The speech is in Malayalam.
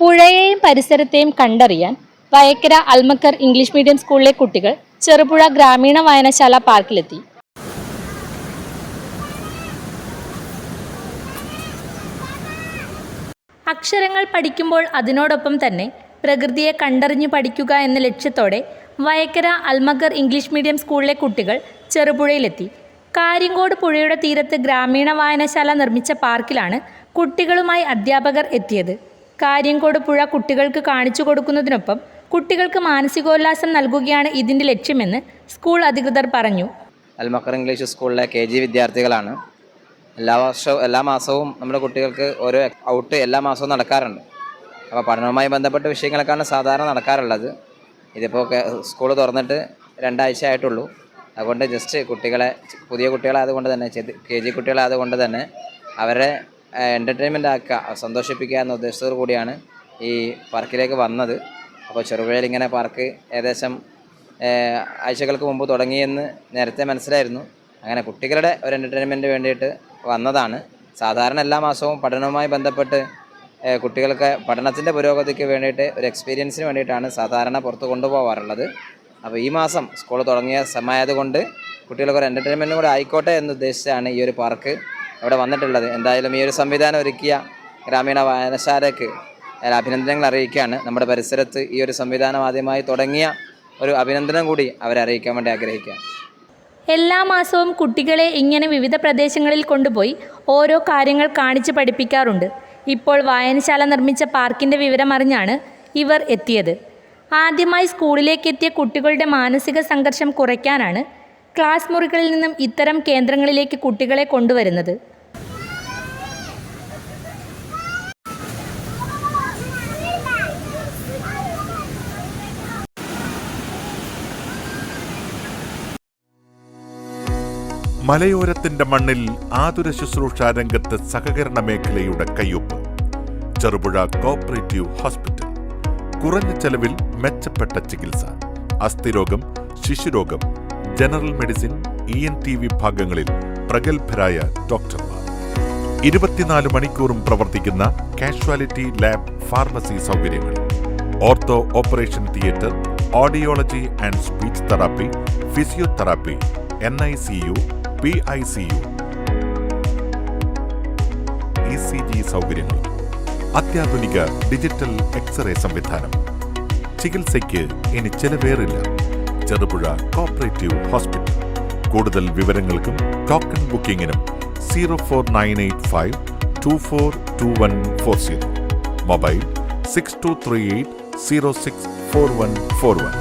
പുഴയെയും പരിസരത്തെയും കണ്ടറിയാൻ വയക്കര അൽമക്കർ ഇംഗ്ലീഷ് മീഡിയം സ്കൂളിലെ കുട്ടികൾ ചെറുപുഴ ഗ്രാമീണ വായനശാല പാർക്കിലെത്തി. അക്ഷരങ്ങൾ പഠിക്കുമ്പോൾ അതിനോടൊപ്പം തന്നെ പ്രകൃതിയെ കണ്ടറിഞ്ഞു പഠിക്കുക എന്ന ലക്ഷ്യത്തോടെ വയക്കര അൽമഗർ ഇംഗ്ലീഷ് മീഡിയം സ്കൂളിലെ കുട്ടികൾ ചെറുപുഴയിലെത്തി. കാര്യങ്കോട് പുഴയുടെ തീരത്ത് ഗ്രാമീണ വായനശാല നിർമ്മിച്ച പാർക്കിലാണ് കുട്ടികളുമായി അധ്യാപകർ എത്തിയത്. കാര്യങ്കോട് പുഴ കുട്ടികൾക്ക് കാണിച്ചു കൊടുക്കുന്നതിനൊപ്പം കുട്ടികൾക്ക് മാനസികോല്ലാസം നൽകുകയാണ് ഇതിന്റെ ലക്ഷ്യമെന്ന് സ്കൂൾ അധികൃതർ പറഞ്ഞു. അൽമക്കർ ഇംഗ്ലീഷ് സ്കൂളിലെ കെ ജി വിദ്യാർത്ഥികളാണ്. എല്ലാ വർഷവും എല്ലാ മാസവും നമ്മുടെ കുട്ടികൾക്ക് ഓരോ ഔട്ട് എല്ലാ മാസവും നടക്കാറുണ്ട്. അപ്പോൾ പഠനവുമായി ബന്ധപ്പെട്ട വിഷയങ്ങളൊക്കെയാണ് സാധാരണ നടക്കാറുള്ളത്. ഇതിപ്പോൾ സ്കൂൾ തുറന്നിട്ട് രണ്ടാഴ്ച ആയിട്ടുള്ളൂ. അതുകൊണ്ട് ജസ്റ്റ് കുട്ടികളെ പുതിയ കുട്ടികളായതുകൊണ്ട് തന്നെ കെ ജി കുട്ടികളായതുകൊണ്ട് തന്നെ അവരെ എന്റർടൈൻമെന്റ് ആക്കുക സന്തോഷിപ്പിക്കുക എന്ന ഉദ്ദേശത്തോടു കൂടിയാണ് ഈ പാർക്കിലേക്ക് വന്നത്. അപ്പോൾ ചെറുപുഴയിൽ ഇങ്ങനെ പാർക്ക് ഏകദേശം ആഴ്ചകൾക്ക് മുമ്പ് തുടങ്ങിയെന്ന് നേരത്തെ മനസ്സിലായിരുന്നു. അങ്ങനെ കുട്ടികളുടെ ഒരു എന്റർടൈൻമെന്റ് വേണ്ടിയിട്ട് വന്നതാണ്. സാധാരണ എല്ലാ മാസവും പഠനവുമായി ബന്ധപ്പെട്ട് കുട്ടികൾക്ക് പഠനത്തിന്റെ പുരോഗതിക്ക് വേണ്ടിയിട്ട് ഒരു എക്സ്പീരിയൻസിന് വേണ്ടിയിട്ടാണ് സാധാരണ പുറത്ത് കൊണ്ടുപോകാറുള്ളത് അപ്പോൾ ഈ മാസം സ്കൂൾ തുടങ്ങിയ സമയമായതുകൊണ്ട് കുട്ടികൾക്ക് ഒരു എന്റർടൈൻമെന്റും കൂടെ ആയിക്കോട്ടെ എന്ന് ഉദ്ദേശിച്ചാണ് ഈ ഒരു പാർക്ക് ഇവിടെ വന്നിട്ടുള്ളത്. എന്തായാലും ഈ ഒരു സംവിധാനം ഒരുക്കിയ ഗ്രാമീണ വായനശാലയ്ക്ക് ഞാൻ അഭിനന്ദനങ്ങൾ അറിയിക്കുകയാണ്. നമ്മുടെ പരിസരത്ത് ഈ ഒരു സംവിധാനം ആദ്യമായി തുടങ്ങിയ ഒരു അഭിനന്ദനം കൂടി അവരെ അറിയിക്കാൻ വേണ്ടി ആഗ്രഹിക്കാം എല്ലാ മാസവും കുട്ടികളെ ഇങ്ങനെ വിവിധ പ്രദേശങ്ങളിൽ കൊണ്ടുപോയി ഓരോ കാര്യങ്ങൾ കാണിച്ച് പഠിപ്പിക്കാറുണ്ട്. ഇപ്പോൾ വായനശാല നിർമ്മിച്ച പാർക്കിന്റെ വിവരമറിഞ്ഞാണ് ഇവർ എത്തിയത്. ആദ്യമായി സ്കൂളിലേക്കെത്തിയ കുട്ടികളുടെ മാനസിക സംഘർഷം കുറയ്ക്കാനാണ് ക്ലാസ് മുറികളിൽ നിന്നും ഇത്തരം കേന്ദ്രങ്ങളിലേക്ക് കുട്ടികളെ കൊണ്ടുവരുന്നത്? മലയോരത്തിന്റെ മണ്ണിൽ ആതുര ശുശ്രൂഷ രംഗത്ത് സഹകരണ മേഖലയുടെ കയ്യൊപ്പ്. Cherupuzha cooperative hospital. കുറഞ്ഞ ചെലവിൽ മെച്ചപ്പെട്ട ചികിത്സ. അസ്ഥിരോഗം ശിശുരോഗം general medicine E N T വിഭാഗങ്ങളിൽ പ്രഗത്ഭരായ ഡോക്ടർമാർ. ഇരുപത്തിനാല് മണിക്കൂറും പ്രവർത്തിക്കുന്ന കാഷ്വാലിറ്റി ലാബ് ഫാർമസി സൗകര്യങ്ങൾ. Ortho operation theatre audiology and speech therapy physiotherapy N I C U P I C U. E C G സൗകര്യങ്ങളും. അത്യാധുനിക ഡിജിറ്റൽ എക്സ്റേ സംവിധാനം. ചികിത്സയ്ക്ക് ഇനി ചെലവേറില്ല. ചെറുപുഴ കോപ്പറേറ്റീവ് ഹോസ്പിറ്റൽ കൂടുതൽ വിവരങ്ങൾക്കും token ബുക്കിംഗിനും zero four nine eight five two four two one four zero mobile six two three eight zero six four one four one